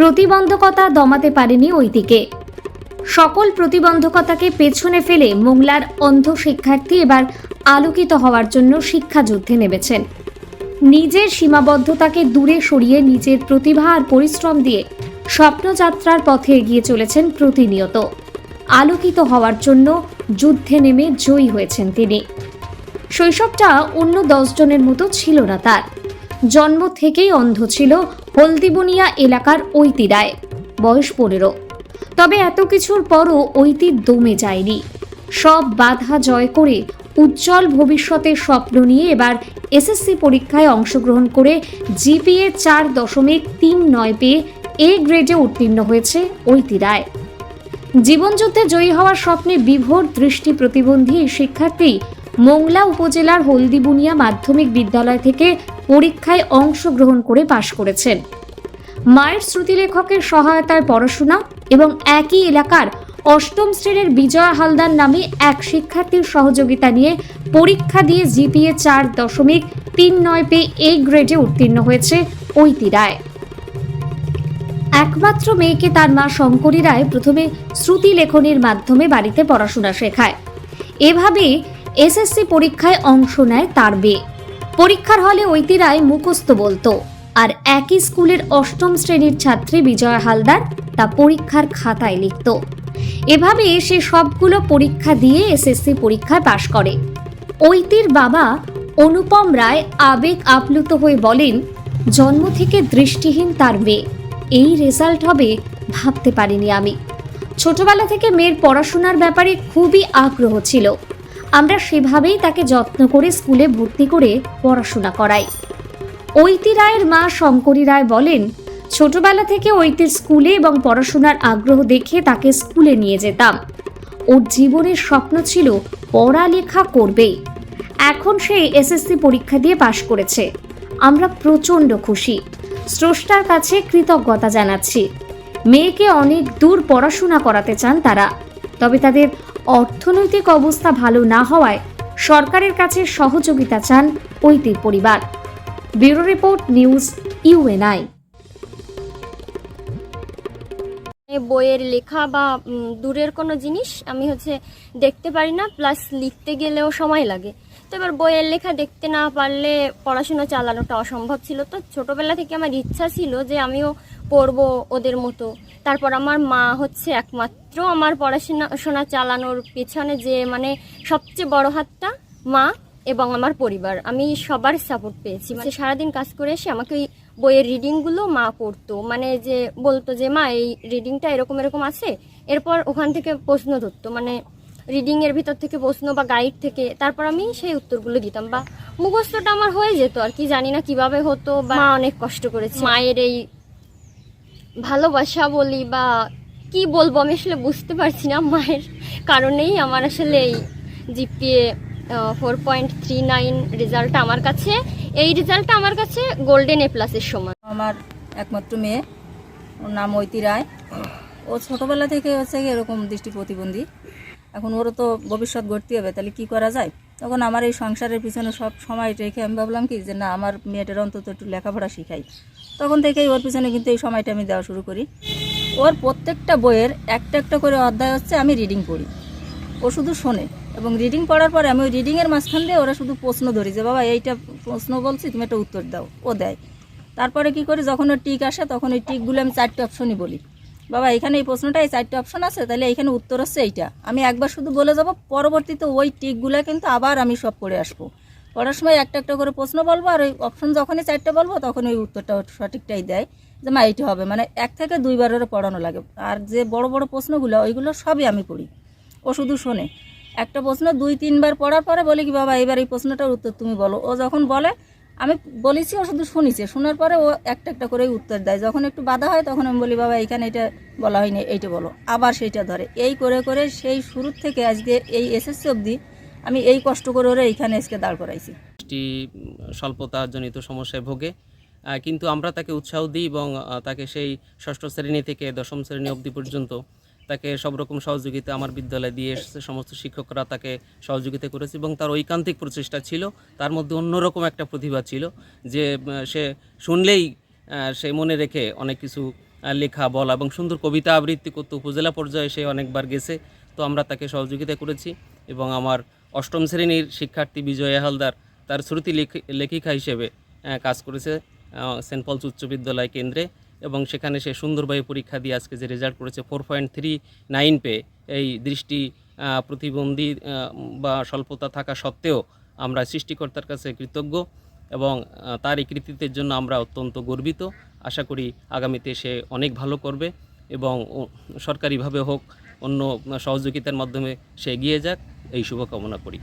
প্রতিবন্ধকতা দমাতে পারেনি ঐতিকে সকল প্রতিবন্ধকতাকে পেছনে ফেলে মোংলার অন্ধ শিক্ষার্থী এবার আলোকিত হওয়ার জন্য শিক্ষাযুদ্ধে নেমেছেন। নিজের সীমাবদ্ধতাকে দূরে সরিয়ে নিজের প্রতিভা আর পরিশ্রম দিয়ে স্বপ্নযাত্রার পথে এগিয়ে চলেছেন প্রতিনিয়ত। আলোকিত হওয়ার জন্য যুদ্ধে নেমে জয়ী হয়েছেন তিনি। শৈশবটা অন্য দশজনের মতো ছিল না তার। জন্ম থেকেই অন্ধ ছিল হলদিবুনিয়া এলাকার ঐতি রায় বয়স পনেরো। তবে এত কিছুর পরও ঐতির দমে যায়নি। সব বাধা জয় করে উজ্জ্বল ভবিষ্যতের স্বপ্ন নিয়ে এবার এসএসসি পরীক্ষায় অংশগ্রহণ করে জিপিএ চার দশমিক তিন নয় পেয়ে এ গ্রেডে উত্তীর্ণ হয়েছে ঐতি রায় জীবনযুদ্ধে জয়ী হওয়ার স্বপ্নে বিভোর দৃষ্টি প্রতিবন্ধী শিক্ষার্থী মোংলা উপজেলার হলদিবুনিয়া মাধ্যমিক বিদ্যালয় থেকে পরীক্ষায় অংশগ্রহণ করে পাশ করেছেন। মায়ের শ্রুতিলেখকের সহায়তায় পড়াশোনা এবং একই এলাকার অষ্টম শ্রেণির বিজয়া হালদার নামে এক শিক্ষার্থীর সহযোগিতা নিয়ে পরীক্ষা দিয়ে জিপিএ চার দশমিক তিন নয় পেয়ে এই গ্রেডে উত্তীর্ণ হয়েছে ঐতি রায়। একমাত্র মেয়েকে তার মা শঙ্করী রায় প্রথমে শ্রুতি লেখনের মাধ্যমে বাড়িতে পড়াশোনা শেখায়। এভাবে এসএসসি পরীক্ষায় অংশ নেয় তার মেয়ে। পরীক্ষার হলে ঐতি রায় মুখস্থ বলতো। আর একই স্কুলের অষ্টম শ্রেণির ছাত্রী বিজয় হালদার তা পরীক্ষার খাতায় লিখত। এভাবে সে সবগুলো পরীক্ষা দিয়ে এসএসসি পরীক্ষায় পাশ করে। ঐতির বাবা অনুপম রায় আবেগ আপ্লুত হয়ে বলেন, জন্ম থেকে দৃষ্টিহীন তার মেয়ে। এই রেজাল্ট হবে ভাবতে পারিনি আমি। ছোটবেলা থেকে মেয়ের পড়াশোনার ব্যাপারে খুবই আগ্রহ ছিল। আমরা সেভাবেই তাকে যত্ন করে স্কুলে ভর্তি করে পড়াশোনা করাই। ঐতি রায়ের মা শঙ্করী রায় বলেন, ছোটবেলা থেকে ঐতির স্কুলে এবং পড়াশোনার আগ্রহ দেখে তাকে স্কুলে নিয়ে যেতাম। ওর জীবনের স্বপ্ন ছিল পড়ালেখা করবেই। এখন সে এসএসসি পরীক্ষা দিয়ে পাশ করেছে। আমরা প্রচণ্ড খুশি। স্রষ্টার কাছে কৃতজ্ঞতা জানাচ্ছি। মেয়েকে অনেক দূর পড়াশোনা করাতে চান তারা, তবে তাদের অর্থনৈতিক অবস্থা ভালো না হওয়ায় সরকারের কাছে সহযোগিতা চান ঐতির পরিবার। Bureau report news UNI. বইয়ের লেখা বা দূরের কোনো জিনিস আমি হচ্ছে দেখতে পারি না, প্লাস লিখতে গেলেও সময় লাগে। তো এবার বইয়ের লেখা দেখতে না পারলে পড়াশোনা চালানোটা অসম্ভব ছিল। তো ছোটবেলা থেকে আমার ইচ্ছা ছিল যে আমিও পড়ব ওদের মতো। তারপর আমার মা হচ্ছে একমাত্র আমার পড়াশোনা, শোনা চালানোর পেছনে যে মানে সবচেয়ে বড় হাতটা মা এবং আমার পরিবার। আমি সবার সাপোর্ট পেয়েছি। মানে সারাদিন কাজ করে এসে আমাকে ওই বইয়ের রিডিংগুলো মা পড়তো। মানে যে বলতো যে, মা, এই রিডিংটা এরকম এরকম আছে। এরপর ওখান থেকে প্রশ্ন ধরতো। মানে রিডিং এর ভিতর থেকে প্রশ্ন বা গাইড থেকে। তারপর আমি সেই উত্তরগুলো দিতাম বা মুখস্থটা আমার হয়ে যেত আর কি। জানি না কীভাবে হতো বা অনেক কষ্ট করেছে। মায়ের এই ভালোবাসা বলি বা কি বলব আমি আসলে বুঝতে পারছি না মায়ের কারণেই আমার আসলে এই GPA four point three nine রেজাল্টটা আমার কাছে। এই রেজাল্টটা আমার কাছে গোল্ডেন এ প্লাসের সমান। আমার একমাত্র মেয়ে, ওর নাম ঐতি রায়। ও ছোটোবেলা থেকে হচ্ছে এরকম দৃষ্টি প্রতিবন্ধী এখন ওরও তো ভবিষ্যৎ গড়তে হবে, তাহলে কি করা যায়? তখন আমার এই সংসারের পিছনে সব সময় রেখে আমি ভাবলাম কি যে না, আমার মেয়েটার অন্তত একটু লেখাপড়া শিখাই। তখন থেকেই ওর পিছনে কিন্তু এই সময়টা আমি দেওয়া শুরু করি। ওর প্রত্যেকটা বইয়ের একটা একটা করে অধ্যায় হচ্ছে আমি রিডিং পড়ি। ও শুধু শোনে এবং রিডিং পড়ার পরে আমি ওই রিডিংয়ের মাঝখান দিয়ে ওরা শুধু প্রশ্ন ধরি যে, বাবা, এইটা প্রশ্ন বলছি, তুমি একটা উত্তর দাও। ও দেয়। তারপরে কি করি, যখন ওর টিক আসে, তখন ওই টিকগুলো আমি চারটে অপশনই বলি। বাবা, এখানে এই প্রশ্নটা এই চারটে অপশন আছে, তাহলে এখানে উত্তর হচ্ছে এইটা। আমি একবার শুধু বলে যাব, পরবর্তীতে ওই টিকগুলো কিন্তু আবার আমি সব পড়ে আসব। পড়ার সময় একটা একটা করে প্রশ্ন বলব, আর ওই অপশন যখনই চারটে বলব, তখন ওই উত্তরটা সঠিকটাই দেয়। যে মা, এইটা হবে মানে এক থেকে দুইবার ওরা পড়ানো লাগে। আর যে বড় বড় প্রশ্নগুলো, ওইগুলো সবই আমি পড়ি। ও শুধু শোনে। একটা প্রশ্ন দুই, তিনবার পড়ার পরে বলি কি, বাবা, এবার এই প্রশ্নটার উত্তর তুমি বলো। ও যখন বলে আমি বলেছি ও শুধু শুনিছে। শোনার পরে ও একটা একটা করে উত্তর দেয়। যখন একটু বাধা হয়, তখন আমি বলি, বাবা, এখানে এটা বলা হয়নি, এইটা বলো। আবার সেইটা ধরে। এই করে করে সেই শুরুর থেকে আজকে এই এসএসসি অবধি আমি এই কষ্ট করে ওরা এইখানে আজকে দাঁড় করাইছি। দৃষ্টি, স্বল্পতাজনিত সমস্যায় ভোগে। কিন্তু আমরা তাকে উৎসাহ দিই এবং তাকে সেই ষষ্ঠ শ্রেণি থেকে দশম শ্রেণি অবধি পর্যন্ত তাকে সব রকম সহযোগিতা আমার বিদ্যালয়ে দিয়ে এসেছে, সমস্ত শিক্ষকরা তাকে সহযোগিতা করেছে এবং তার ঐকান্তিক প্রচেষ্টা ছিল, তার মধ্যে অন্যরকম একটা প্রতিভা ছিল যে সে শুনলেই সে মনে রেখে অনেক কিছু লেখা, বলা এবং সুন্দর কবিতা আবৃত্তি করতে উপজেলা পর্যায়ে সে অনেকবার গেছে। তো আমরা তাকে সহযোগিতা করেছি এবং আমার অষ্টম শ্রেণির শিক্ষার্থী বিজয় হালদার তার শ্রুতি লেখি- লেখিকা হিসেবে কাজ করেছে সেন্ট পলস উচ্চ বিদ্যালয় কেন্দ্রে। এবং সেখানে সে সুন্দরভাবে পরীক্ষা দিয়ে আজকে যে রেজাল্ট করেছে ফোর পয়েন্ট থ্রি নাইন পেয়ে এই দৃষ্টি প্রতিবন্ধী বা স্বল্পতা থাকা সত্ত্বেও আমরা সৃষ্টিকর্তার কাছে কৃতজ্ঞ এবং তার এই কৃতিত্বের জন্য আমরা অত্যন্ত গর্বিত। আশা করি আগামীতে সে অনেক ভালো করবে এবং সরকারিভাবে হোক, অন্য সহযোগিতার মাধ্যমে সে এগিয়ে যাক। এই শুভকামনা করি।